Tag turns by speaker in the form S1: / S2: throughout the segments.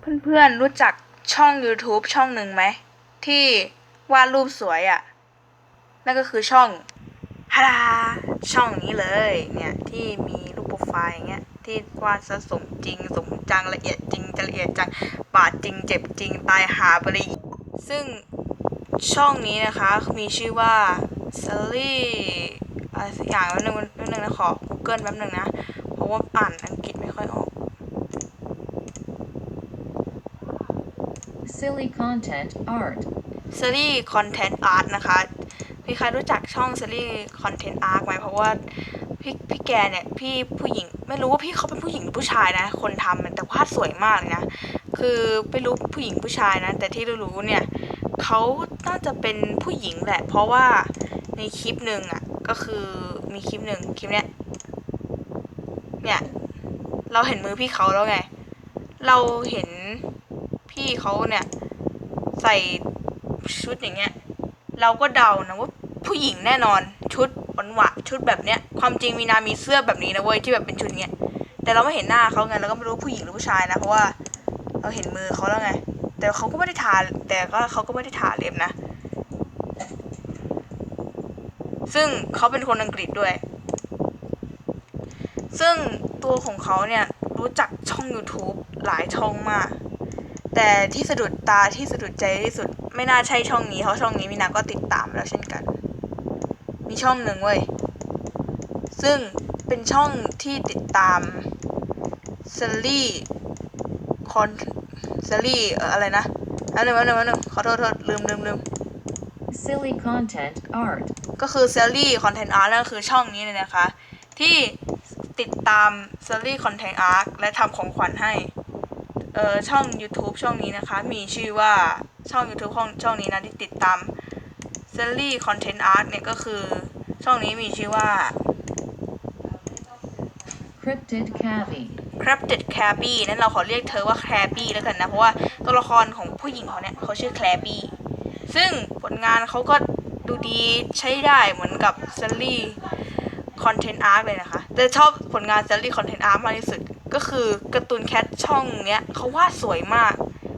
S1: เพื่อนๆรู้จักช่อง YouTube ช่องหนึ่งไหม ที่วาดรูปสวยอะ่ะ นั่นก็คือช่องฮาดาช่องนี้เลยเนี่ยที่มีรูปโปรไฟล์อย่างเงี้ยที่วาดซะสมจริงสมจังละเอียดจริงจะละเอียดจังบาดจริงเจ็บจริงตายหาไปเลยซึ่งช่องนี้นะคะมีชื่อว่า Sally อะไรสักอย่างแป๊บนึงแป๊บนึงนะขอ Google แป๊บนึงนะ เพราะว่าอ่านอังกฤษไม่ค่อยออก
S2: Silly content art.
S1: เซรีคอนเทนต์อาร์ตนะคะพี่ใครรู้จักช่องเซรีคอนเทนต์อาร์ตไหมเพราะว่าพี่พี่แกเนี่ยพี่ผู้หญิงไม่รู้ว่าพี่เขาเป็นผู้หญิงหรือผู้ชายนะ คนทำแต่วาดสวยมากเลยนะคือไม่รู้ผู้หญิงผู้ชายนะ แต่ที่รู้ๆเนี่ยเขาน่าจะเป็นผู้หญิงแหละ เพราะว่าในคลิปหนึ่งอะก็คือมีคลิปหนึ่งคลิปเนี้ยเนี่ยเราเห็นมือพี่เขาแล้วไง เราเห็น พี่เขาเนี่ย ใส่ชุดอย่างเงี้ย เราก็เดานะว่าผู้หญิงแน่นอนชุดหวานหวานๆชุดแบบเนี้ย ความจริงมีนามีเสื้อแบบนี้นะเว้ยที่แบบเป็นชุดเงี้ยแต่เราไม่เห็นหน้าเขาไงเราก็ไม่รู้ผู้หญิงหรือผู้ชายนะเพราะว่าเราเห็นมือเขาแล้วไง แต่เขาก็ไม่ได้ทาแต่ก็เขาก็ไม่ได้ทาเล็บนะ ซึ่งเขาเป็นคนอังกฤษด้วย ซึ่งตัวของเขาเนี่ยรู้จักช่อง YouTube หลายช่องมาก แต่ที่สะดุดตาที่สะดุดใจที่สุด ไม่น่าใช่ช่องนี้เพราะช่องนี้มีนาก็ติดตามแล้วเช่นกัน มีช่องหนึ่งเว้ย ซึ่งเป็นช่องที่ติดตามเซลลี่คอนเซลลี่เอออะไรนะอันหนึ่งอันหนึ่งอันหนึ่งขอโทษโทษลืมลืมลืม
S2: Silly content art.
S1: ก็คือเซลลี่คอนเทนต์อาร์ตนั่นก็คือช่องนี้เลยนะคะ ที่ติดตามเซลลี่คอนเทนต์อาร์ตและทำของขวัญให้ เอ่อช่อง YouTube ช่องนี้นะคะ มีชื่อว่าช่อง YouTube ช่องช่องนี้นะที่ติดตามเซลลี่คอนเทนต์อาร์ตเนี่ยก็คือช่องนี้มีชื่อว่า
S2: Cryptid Cabby.
S1: Crafted c a b b y นั้นเราขอเรียกเธอว่า c a b b y แล้วกันนะ เพราะว่าตัวละครของผู้หญิงเขาเนี่ยเขาชื่อ c a b b y ซึ่งผลงานเขาก็ดูดีใช้ได้เหมือนกับ Sally Content Art เลยนะคะ แต่ชอบผลงาน Sally Content Art มากที่สุด ก็คือการ์ตูนแคทช่องเนี้ยเขาวาดสวยมาก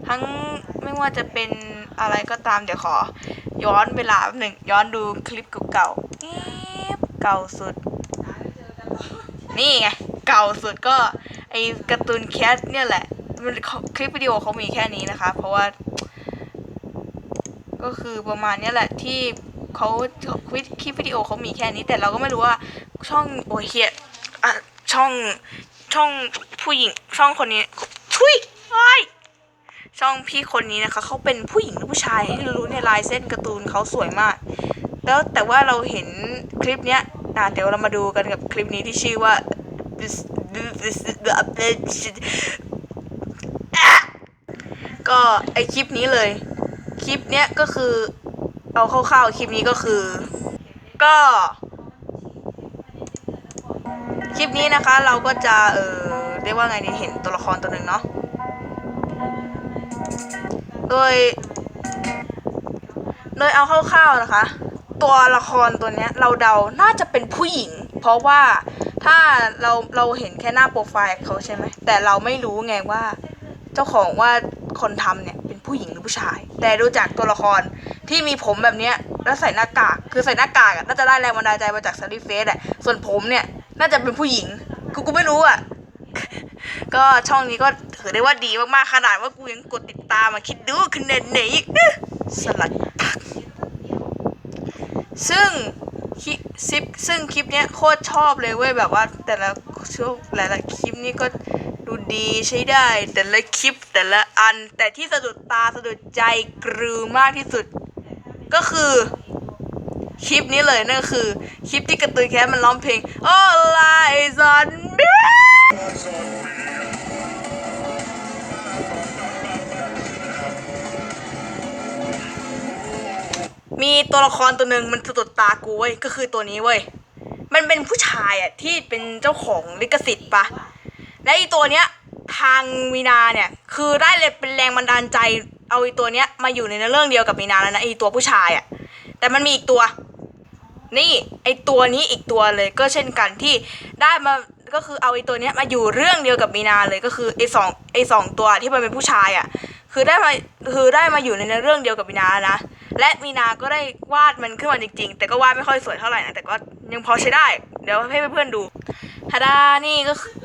S1: ทั้งไม่ว่าจะเป็นอะไรก็ตามเดี๋ยวขอ ย้อนเวลาหนึ่งย้อนดูคลิปเก่าๆเอ๊ะเก่าสุด นี่ไงเก่าสุดก็ไอการ์ตูนแคทเนี่ยแหละมันคลิปวิดีโอเขามีแค่นี้นะคะ เพราะว่า ก็คือประมาณเนี้ยแหละที่เขาคลิปคลิปวิดีโอเขามีแค่นี้ แต่เราก็ไม่รู้ว่าช่องโอเฮียอะช่อง ช่องผู้หญิงช่องคนนี้ทุยอ้ยช่องพี่คนนี้นะคะเขาเป็นผู้หญิงหรือผู้ชายที่รู้ในลายเส้นการ์ตูนเขาสวยมาก แล้วแต่ว่าเราเห็นคลิปเนี้ยอะเดี๋ยวเรามาดูกันกับคลิปนี้ที่ชื่อว่าก็ไอคลิปนี้เลย คลิปเนี้ยก็คือ เอาคร่าวๆคลิปนี้ก็คือ ก็ คลิปนี้นะคะเราก็จะเออเรียกว่าไงดีเห็นตัวละครตัวหนึ่งเนาะโดย โดยเอาคร่าวๆนะคะ ตัวละครตัวเนี้ยเราเดาน่าจะเป็นผู้หญิง เพราะว่าถ้าเราเราเห็นแค่หน้าโปรไฟล์เขาใช่ไหมแต่เราไม่รู้ไงว่า เจ้าของว่าคนทำเนี่ยเป็นผู้หญิงหรือผู้ชาย แต่ดูจากตัวละครที่มีผมแบบเนี้ยแล้วใส่หน้ากาก คือใส่หน้ากากน่าจะได้แรงบันดาลใจมาจากซารีเฟสแหละส่วนผมเนี่ย น่าจะเป็นผู้หญิง กูกูไม่รู้อะ ก็ช่องนี้ก็ถือได้ว่าดีมากๆ ขนาดว่ากูยังกดติดตามมาคิดดูคะแนนไหนอีกเอ๊ะสลัดผักซึ่งคลิปซิปซึ่งคลิปเนี้ยโคตรชอบเลยเว้ยแบบว่าแต่ละช่วงหลายๆคลิปนี่ก็ดูดีใช้ได้ แต่ละคลิปแต่ละอันแต่ที่สะดุดตาสะดุดใจกรือมากที่สุด ก็คือ คลิปนี้เลยนั่นคือ คลิปที่กร์ตูนแคทมันร้องเพลง All Eyes on Me มีตัวละครตัวหนึ่งมันสะดุดตากูเว้ยก็คือตัวนี้เว้ยมันเป็นผู้ชายอะที่เป็นเจ้าของลิขสิทธิ์ปะและอีตัวเนี้ยทางมีนาเนี่ยคือได้เลยเป็นแรงบันดาลใจเอาอีตัวเนี้ยมาอยู่ในเรื่องเดียวกับมีนาแล้วนะไอตัวผู้ชายอะแต่มันมีอีกตัว นี่ไอตัวนี้อีกตัวเลยก็เช่นกันที่ได้มาก็คือเอาไอตัวเนี้ยมาอยู่เรื่องเดียวกับมีนาเลยก็คือไอสองไอสองตัวที่มันเป็นผู้ชายอะ คือได้มาคือได้มาอยู่ในเรื่องเดียวกับมีนานะและมีนาก็ได้วาดมันขึ้นมาจริงๆ แต่ก็วาดไม่ค่อยสวยเท่าไหร่นะแต่ก็ยังพอใช้ได้ เดี๋ยวให้เพื่อนๆดูฮาดานี่ก็คือ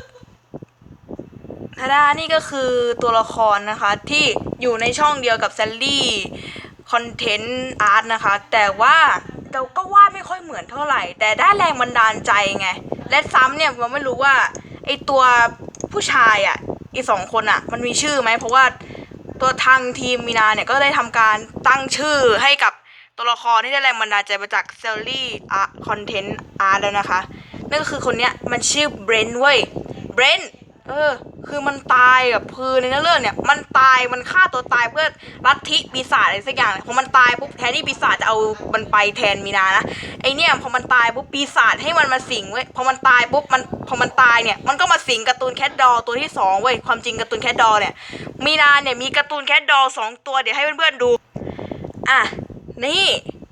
S1: ฮาดานี่ก็คือตัวละครนะคะที่อยู่ในช่องเดียวกับแซลลี่คอนเทนต์อาร์ตนะคะ แต่ว่า เราก็วาดไม่ค่อยเหมือนเท่าไหร่ แต่ได้แรงบันดาลใจไง และซ้ำเนี่ยเราไม่รู้ว่าไอตัวผู้ชายอะอีสองคนอะ มันมีชื่อไหมเพราะว่าตัวทางทีมมีนาเนี่ยก็ได้ทำการตั้งชื่อให้กับตัวละครที่ได้แรงบันดาลใจมาจากเซลลี่อาร์คอนเทนต์อาร์แล้วนะคะ นั่นก็คือคนเนี้ยมันชื่อเบรนท์เว้ยเบรนท์ เออ คือมันตายกับคือในเนื้อเรื่องเนี่ย มันตายมันฆ่าตัวตายเพื่อลัทธิปีศาจอะไรสักอย่างพอมันตายปุ๊บแทนที่ปีศาจจะเอามันไปแทนมีนานะไอเนี่ยพอมันตายปุ๊บปีศาจให้มันมาสิงเว้ยพอมันตายปุ๊บมันพอมันตายเนี่ยมันก็มาสิงการ์ตูนแคทดอตัวที่สองเว้ยความจริงการ์ตูนแคทดอเนี่ยมีนาเนี่ยมีการ์ตูนแคทดอสองตัวเดี๋ยวให้เพื่อนๆดูอะนี่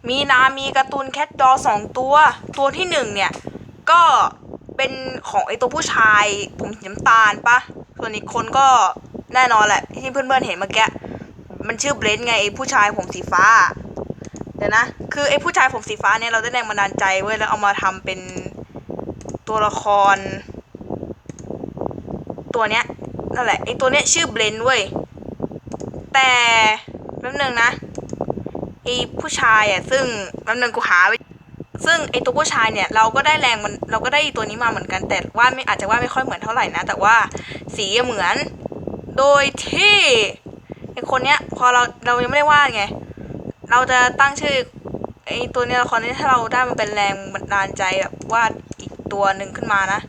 S1: มีนามีการ์ตูนแคทดอสองตัว ตัวที่หนึ่งเนี่ยก็ เป็นของไอตัวผู้ชายผมสีน้ำตาลปะส่วนอีกคนก็แน่นอนแหละ ที่เพื่อนๆเห็นเมื่อกี้มันชื่อเบรนท์ไงไอผู้ชายผมสีฟ้าเดี๋ยวนะ คือไอผู้ชายผมสีฟ้าเนี่ยเราได้แรงบันดาลใจเว้ยแล้วเอามาทำเป็นตัวละคร ตัวเนี้ยนั่นแหละไอตัวเนี้ยชื่อเบรนท์เว้ยแต่แป๊บนึงนะไอผู้ชายอะซึ่งแป๊บนึงกูหาไว ซึ่งไอตัวผู้ชายเนี่ยเราก็ได้แรงมันเราก็ได้ตัวนี้มาเหมือนกันแต่ว่าไม่อาจจะว่าไม่ค่อยเหมือนเท่าไหร่นะ แต่ว่าสีเหมือน โดยที่ไอคนเนี้ยพอเราเรายังไม่ได้วาดไง เราจะตั้งชื่อไอตัวเนี้ยละครนี้ถ้าเราได้มันเป็นแรงบันดาลใจแบบวาดอีกตัวหนึ่งขึ้นมานะ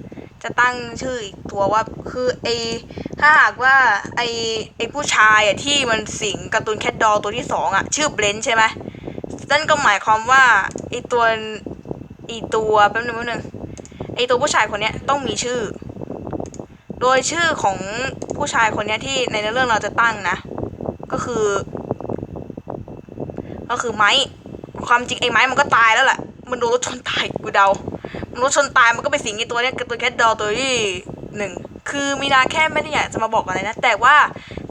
S1: จะตั้งชื่ออีกตัวว่าคือไอถ้าหากว่าไอไอผู้ชายอะที่มันสิงการ์ตูนแคทดอลตัวที่สองอะชื่อเบรนท์ใช่ไหม นั่นก็หมายความว่าไอตัวไอตัวแป๊บนึงแป๊บนึงไอตัวผู้ชายคนเนี้ยต้องมีชื่อ โดยชื่อของผู้ชายคนเนี้ยที่ในเรื่องเราจะตั้งนะ ก็คือ ก็คือไม้ความจริงไอ้ไม้มันก็ตายแล้วแหละมันโดนรถชนตายกูเดา มันรถชนตายมันก็ไปสิงไอตัวเนี้ยตัวแคทดอลตัวที่หนึ่งคือมีนาแค่ไม่ได้อยากจะมาบอกอะไรนะ แต่ว่า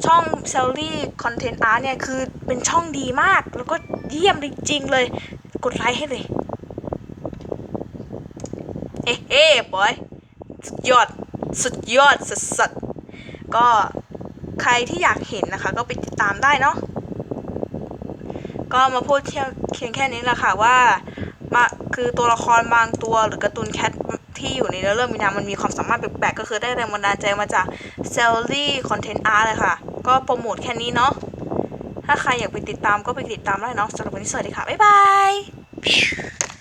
S1: ช่อง s ซ l ลี่คอนเทนต์อาร์เนี่ย คือเป็นช่องดีมาก แล้วก็ เยี่ยมจริงๆเลย กดไลค์ให้เลยเฮ้เฮ้บอยสุดยอด สุดยอดสัสๆก็ใครที่อยากเห็นนะคะ ก็ไปติดตามได้เนาะก็มาพูดเที่ยวเพียงแค่นี้แหละค่ะว่ามาคือตัวละครบางตัวหรือการ์ตูนแคทที่อยู่ในเรื่องมีนามันมีความสามารถแปลกๆก็คือได้แรงบันดาลใจมาจากเซลลี่คอนเทนต์อาร์เลยค่ะ ก็โปรโมทแค่นี้เนาะ ถ้าใครอยากไปติดตามก็ไปติดตามได้เนาะสำหรับวันนี้สวัสดีค่ะ บ๊ายบาย